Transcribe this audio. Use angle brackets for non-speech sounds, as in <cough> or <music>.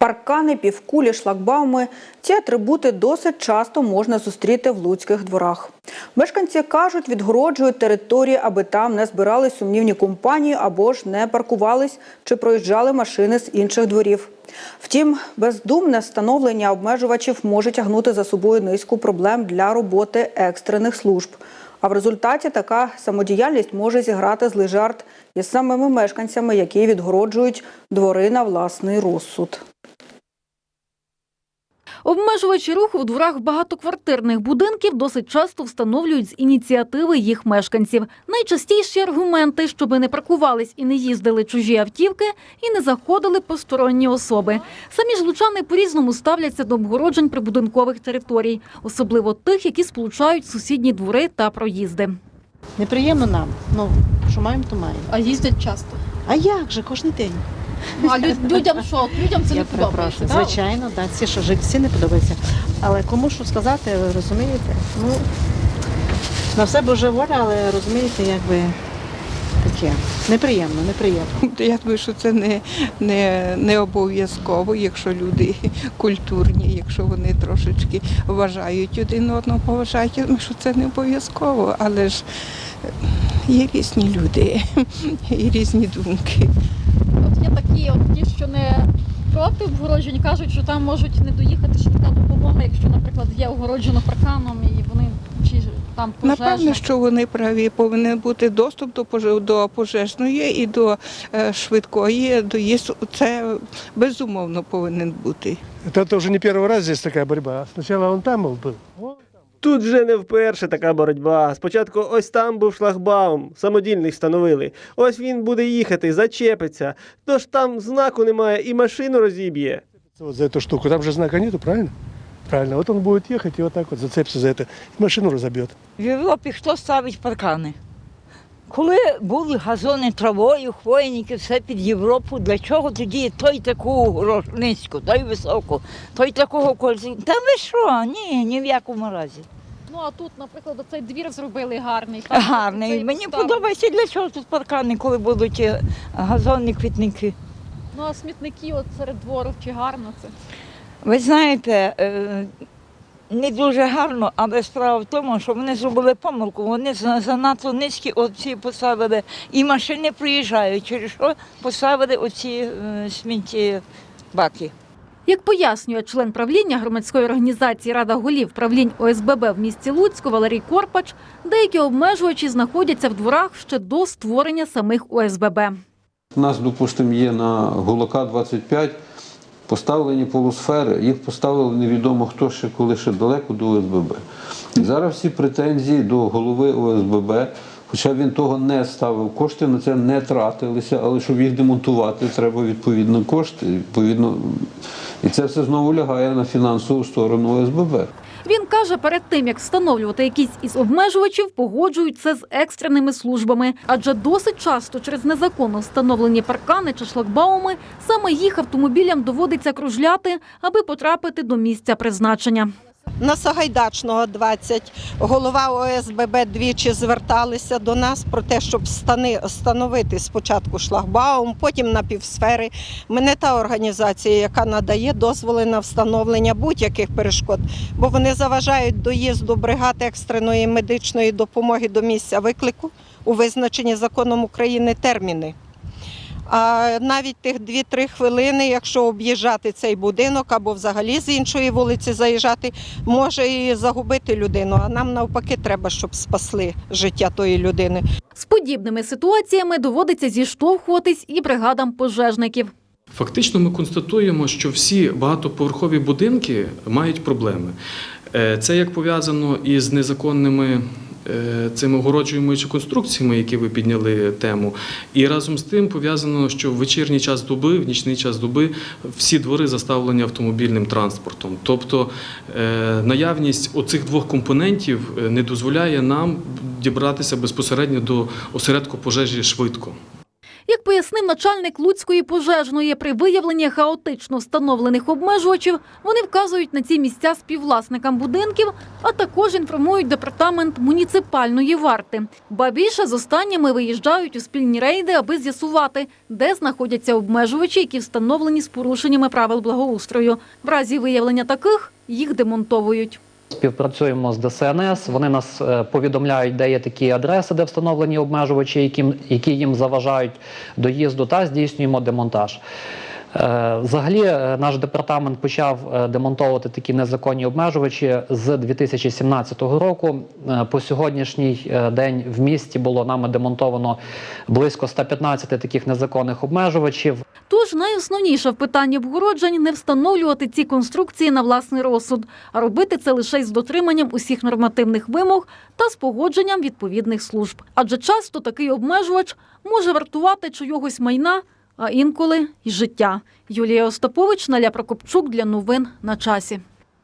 Паркани, півкулі, шлагбауми – ці атрибути досить часто можна зустріти в луцьких дворах. Мешканці кажуть, відгороджують території, аби там не збирали сумнівні компанії або ж не паркувались чи проїжджали машини з інших дворів. Втім, бездумне встановлення обмежувачів може тягнути за собою низку проблем для роботи екстрених служб. А в результаті така самодіяльність може зіграти злий жарт із самими мешканцями, які відгороджують двори на власний розсуд. Обмежувачі руху в дворах багатоквартирних будинків досить часто встановлюють з ініціативи їх мешканців. Найчастіші аргументи, щоби не паркувались і не їздили чужі автівки, і не заходили посторонні особи. Самі ж лучани по-різному ставляться до обгороджень прибудинкових територій, особливо тих, які сполучають сусідні двори та проїзди. Неприємно нам. Ну, що маємо, то маємо. А їздять часто. А як же кожен день? Ну, а лю- людям що? Людям це Я не подобається. перепрошую. так? Звичайно, да, ці що жить, всі не подобається. Але кому що сказати, ви розумієте? Ну, на все Божа воля, але розумієте, якби таке. Неприємно, неприємно. Я думаю, що це не, не, не обов'язково, якщо люди культурні, якщо вони трошечки вважають один одного, поважають. Я думаю, що це не обов'язково, але ж є різні люди <laughs> і різні думки От є такі, от ті, що не проти обгороджень, кажуть, що там можуть не доїхати швидка допомога, якщо, наприклад, є огороджено парканом і вони чи ж там пожежа. Напевно, що вони праві, повинен бути доступ до поже- до пожежної і до е, швидкої доїзду. Це безумовно повинен бути. Это, это уже не первый раз здесь такая борьба. Сначала он там был. был. Он Тут вже не вперше така боротьба. Спочатку ось там був шлагбаум, самодільний встановили. Ось він буде їхати, зачепиться. Тож там знаку немає і машину розіб'є. вот за эту штуку. Там же знака нету, правильно? Правильно. Вот он будет ехать и вот так вот зацепится за это. И машину разобьет. В Європі хто ставить паркани? Коли були газони травою, хвойники, все під Європу, для чого тоді той таку низьку, той високу, той такого кольця? Та ви що? Ні, ні в якому разі. Ну а тут, наприклад, цей двір зробили гарний. там Гарний. цей Мені поставили. подобається, для чого тут паркани, коли будуть е, газонні квітники. Ну а смітники от серед двору, чи гарно це? Ви знаєте, е, не дуже гарно, але справа в тому, що вони зробили помилку. Вони занадто низькі оці поставили, і машини проїжджають, через що поставили оці е, смітті баки. Як пояснює член правління громадської організації Рада голів правлінь ОСББ в місті Луцьку Валерій Корпач, деякі обмежувачі знаходяться в дворах ще до створення самих ОСББ. У нас, допустимо, є на Гулака 25 поставлені полусфери. Їх поставили невідомо хто ще, коли ще далеко до ОСББ. І зараз всі претензії до голови ОСББ, хоча він того не ставив, кошти на це не тратилися, але щоб їх демонтувати, треба відповідно кошти. Відповідно, і це все знову лягає на фінансову сторону ОСББ. Він каже, перед тим як встановлювати якісь із обмежувачів, погоджують це з екстреними службами, адже досить часто через незаконно встановлені паркани чи шлагбауми саме їх автомобілям доводиться кружляти, аби потрапити до місця призначення. На Сагайдачного 20 голова ОСББ двічі зверталися до нас про те, щоб встановити спочатку шлагбаум, потім на півсфери. Ми не та організація, яка надає дозволи на встановлення будь-яких перешкод, бо вони заважають доїзду бригад екстреної медичної допомоги до місця виклику у визначені законом України терміни. А навіть тих 2-3 хвилини, якщо об'їжджати цей будинок або взагалі з іншої вулиці заїжджати, може і загубити людину. А нам навпаки треба, щоб спасли життя тої людини. З подібними ситуаціями доводиться зіштовхуватись і бригадам пожежників. Фактично, ми констатуємо, що всі багатоповерхові будинки мають проблеми. Е, Це як пов'язано із незаконними цими огороджуючими конструкціями, які ви підняли тему. І разом з тим пов'язано, що в вечірній час доби, в нічний час доби всі двори заставлені автомобільним транспортом. Тобто е, наявність оцих двох компонентів е, не дозволяє нам дібратися безпосередньо до осередку пожежі швидко. Як пояснив начальник Луцької пожежної, при виявленні хаотично встановлених обмежувачів вони вказують на ці місця співвласникам будинків, а також інформують департамент муніципальної варти. Ба більше з останніми виїжджають у спільні рейди, аби з'ясувати, де знаходяться обмежувачі, які встановлені з порушеннями правил благоустрою. В разі виявлення таких їх демонтовують. Співпрацюємо з ДСНС. Вони нас е, повідомляють, де є такі адреси, де встановлені обмежувачі, які, які їм заважають доїзду, та здійснюємо демонтаж. Е, Взагалі, е, наш департамент почав е, демонтовувати такі незаконні обмежувачі з 2017 року. По сьогоднішній день в місті було нами демонтовано близько 115 таких незаконних обмежувачів. Тож найосновніше в питанні обгороджень не встановлювати ці конструкції на власний розсуд, а робити це лише з дотриманням усіх нормативних вимог та з погодженням відповідних служб. Адже часто такий обмежувач може вартувати чийогось майна, а інколи й життя. Юлія Остапович, Наля Прокопчук для новин на часі.